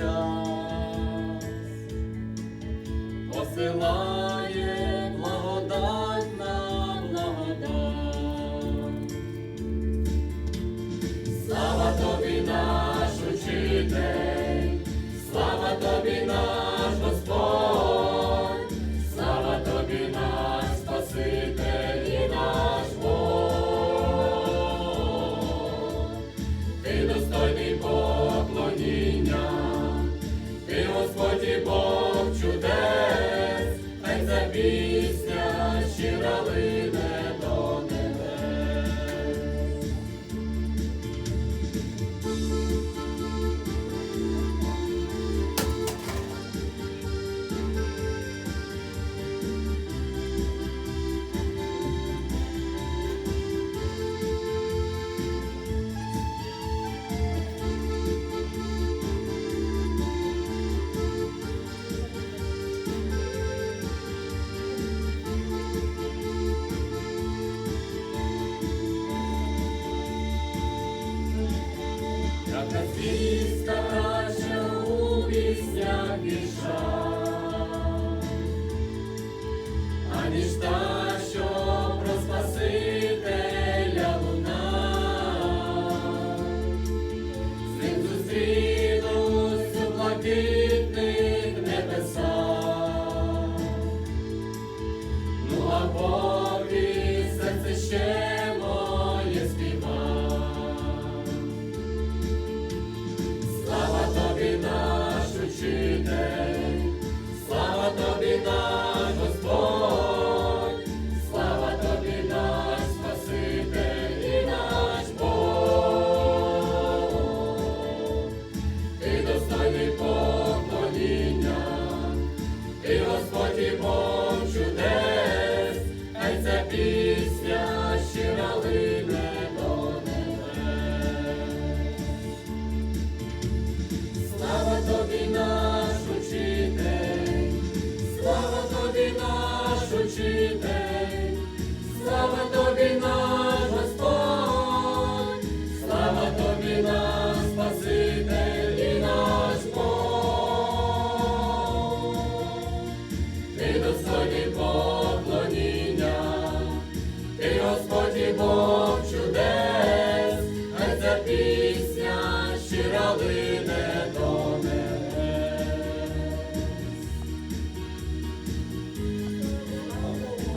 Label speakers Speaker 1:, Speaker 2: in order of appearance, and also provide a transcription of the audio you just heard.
Speaker 1: O ocelão. Всяка звістка каже у пісня піша, аніж та. учитель, слава тобі наш Господь, слава тобі наш Спаситель і наш Бог. Ти достойний поклоніння, ти Господь і Бог чудес, хай ця пісня щира лише.